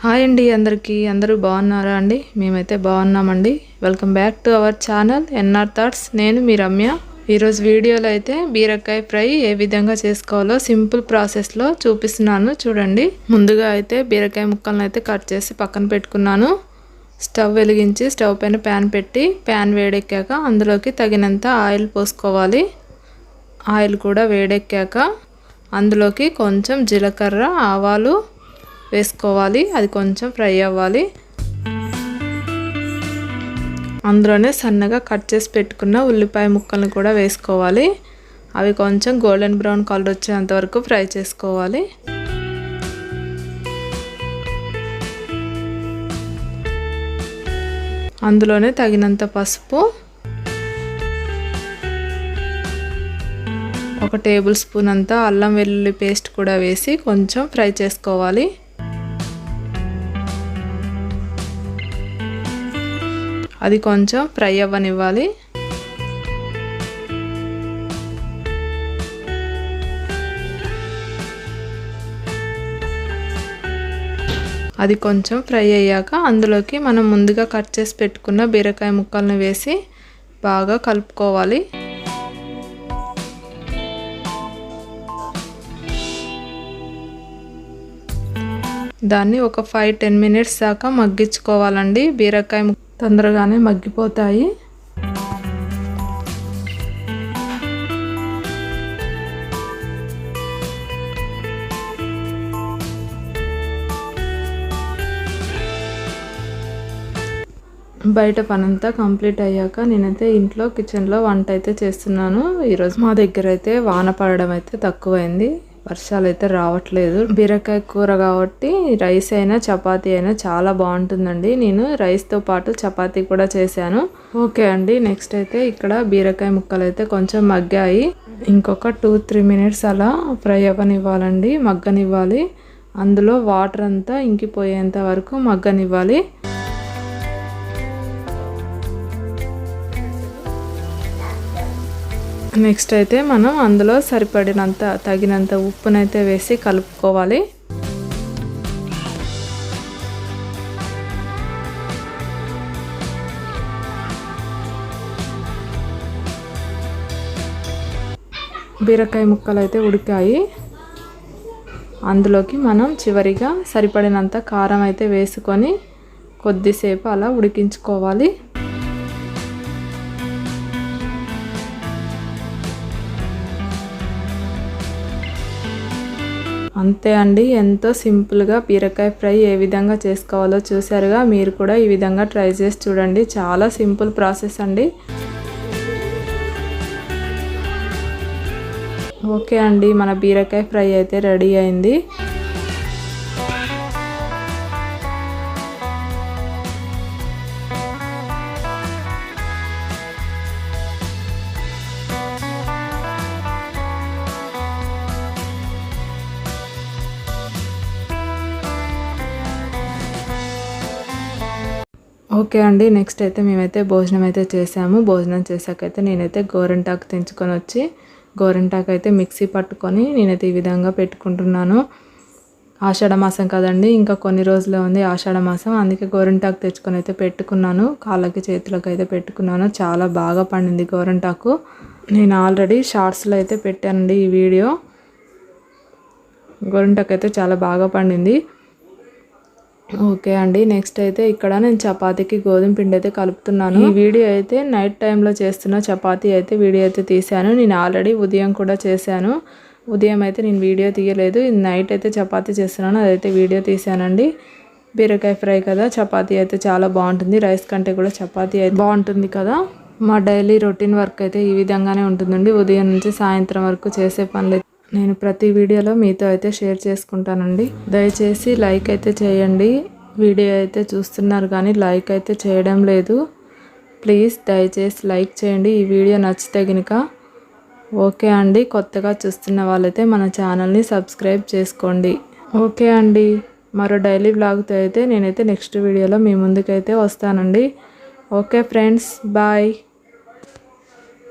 Hi అండి అందరికీ. అందరూ బాగున్నారా అండి? మేమైతే బాగున్నామండి. Welcome back to our channel NR thoughts నేను మీ రమ్య. ఈరోజు వీడియోలో అయితే బీరకాయ ఫ్రై ఏ విధంగా చేసుకోవాలో సింపుల్ ప్రాసెస్లో చూపిస్తున్నాను. చూడండి. ముందుగా అయితే బీరకాయ ముక్కలను అయితే కట్ చేసి పక్కన పెట్టుకున్నాను. స్టవ్ వెలిగించి స్టవ్ పైన ప్యాన్ పెట్టి ప్యాన్ వేడెక్కాక అందులోకి తగినంత ఆయిల్ పోసుకోవాలి. ఆయిల్ కూడా వేడెక్కాక అందులోకి కొంచెం జీలకర్ర ఆవాలు వేసుకోవాలి. అది కొంచెం ఫ్రై అవ్వాలి. అందులోనే సన్నగా కట్ చేసి పెట్టుకున్న ఉల్లిపాయ ముక్కలను కూడా వేసుకోవాలి. అవి కొంచెం గోల్డెన్ బ్రౌన్ కలర్ వచ్చేంత వరకు ఫ్రై చేసుకోవాలి. అందులోనే తగినంత పసుపు ఒక టేబుల్ స్పూన్ అంతా అల్లం వెల్లుల్లి పేస్ట్ కూడా వేసి కొంచెం ఫ్రై చేసుకోవాలి. అది కొంచెం ఫ్రై అవ్వనివ్వాలి. అది కొంచెం ఫ్రై అయ్యాక అందులోకి మనం ముందుగా కట్ చేసి పెట్టుకున్న బీరకాయ ముక్కలను వేసి బాగా కలుపుకోవాలి. దాన్ని ఒక ఫైవ్ టెన్ మినిట్స్ దాకా మగ్గించుకోవాలండి. బీరకాయ తొందరగానే మగ్గిపోతాయి. బయట పనంతా కంప్లీట్ అయ్యాక నేనైతే ఇంట్లో కిచెన్లో వంట అయితే చేస్తున్నాను. ఈరోజు మా దగ్గర అయితే వాన పడడం అయితే తక్కువైంది. వర్షాలు అయితే రావట్లేదు. బీరకాయ కూర కాబట్టి రైస్ అయినా చపాతీ అయినా చాలా బాగుంటుందండి. నేను రైస్తో పాటు చపాతీ కూడా చేశాను. ఓకే అండి నెక్స్ట్ అయితే ఇక్కడ బీరకాయ ముక్కలు అయితే కొంచెం మగ్గాయి. ఇంకొక టూ త్రీ మినిట్స్ అలా ఫ్రై అవ్వనివ్వాలండి మగ్గనివ్వాలి. అందులో వాటర్ అంతా ఇంకిపోయేంత వరకు మగ్గనివ్వాలి. నెక్స్ట్ అయితే మనం అందులో సరిపడినంత తగినంత ఉప్పునైతే వేసి కలుపుకోవాలి. బీరకాయ ముక్కలు అయితే ఉడికాయి. అందులోకి మనం చివరిగా సరిపడినంత కారం అయితే వేసుకొని కొద్దిసేపు అలా ఉడికించుకోవాలి. అంతే అండి. ఎంతో సింపుల్గా బీరకాయ ఫ్రై ఏ విధంగా చేసుకోవాలో చూసారుగా మీరు కూడా ఈ విధంగా ట్రై చేసి చూడండి. చాలా సింపుల్ ప్రాసెస్ అండి. ఓకే అండి. మన బీరకాయ ఫ్రై అయితే రెడీ అయింది. ఓకే అండి నెక్స్ట్ అయితే మేమైతే భోజనం అయితే చేసాము. భోజనం చేశాకైతే నేనైతే గోరంటాకు తెంచుకొని వచ్చి గోరింటాకు అయితే మిక్సీ పట్టుకొని నేనైతే ఈ విధంగా పెట్టుకుంటున్నాను. ఆషాఢ మాసం కదండి ఇంకా కొన్ని రోజులే ఉంది ఆషాఢ మాసం. అందుకే గోరింటాకు తెచ్చుకొని అయితే పెట్టుకున్నాను. కాళ్ళకి చేతులకు అయితే పెట్టుకున్నాను. చాలా బాగా పండింది గోరంటాకు. నేను ఆల్రెడీ షార్ట్స్లో అయితే పెట్టానండి ఈ వీడియో. గోరింటాకు అయితే చాలా బాగా పండింది. ఓకే అండి నెక్స్ట్ అయితే ఇక్కడ నేను చపాతీకి గోధుమ పిండి అయితే కలుపుతున్నాను. ఈ వీడియో అయితే నైట్ టైంలో చేస్తున్న చపాతీ అయితే వీడియో అయితే తీశాను. నేను ఆల్రెడీ ఉదయం కూడా చేశాను. ఉదయం అయితే నేను వీడియో తీయలేదు. నైట్ అయితే చపాతీ చేస్తున్నాను. అదైతే వీడియో తీశానండి. బీరకాయ ఫ్రై కదా చపాతీ అయితే చాలా బాగుంటుంది. రైస్ కంటే కూడా చపాతీ అయితే బాగుంటుంది కదా. మా డైలీ రొటీన్ వర్క్ అయితే ఈ విధంగానే ఉంటుందండి. ఉదయం నుంచి సాయంత్రం వరకు చేసే పనులు నేను ప్రతి వీడియోలో మీతో అయితే షేర్ చేసుకుంటానండి. దయచేసి లైక్ అయితే చేయండి. వీడియో అయితే చూస్తున్నారు కానీ లైక్ అయితే చేయడం లేదు. ప్లీజ్ దయచేసి లైక్ చేయండి. ఈ వీడియో నచ్చితే కనుక ఓకే అండి. కొత్తగా చూస్తున్న వాళ్ళైతే మన ఛానల్ని సబ్స్క్రైబ్ చేసుకోండి. ఓకే అండి. మరో డైలీ బ్లాగ్తో అయితే నేనైతే నెక్స్ట్ వీడియోలో మీ ముందుకైతే వస్తానండి. Okay friends. బాయ్.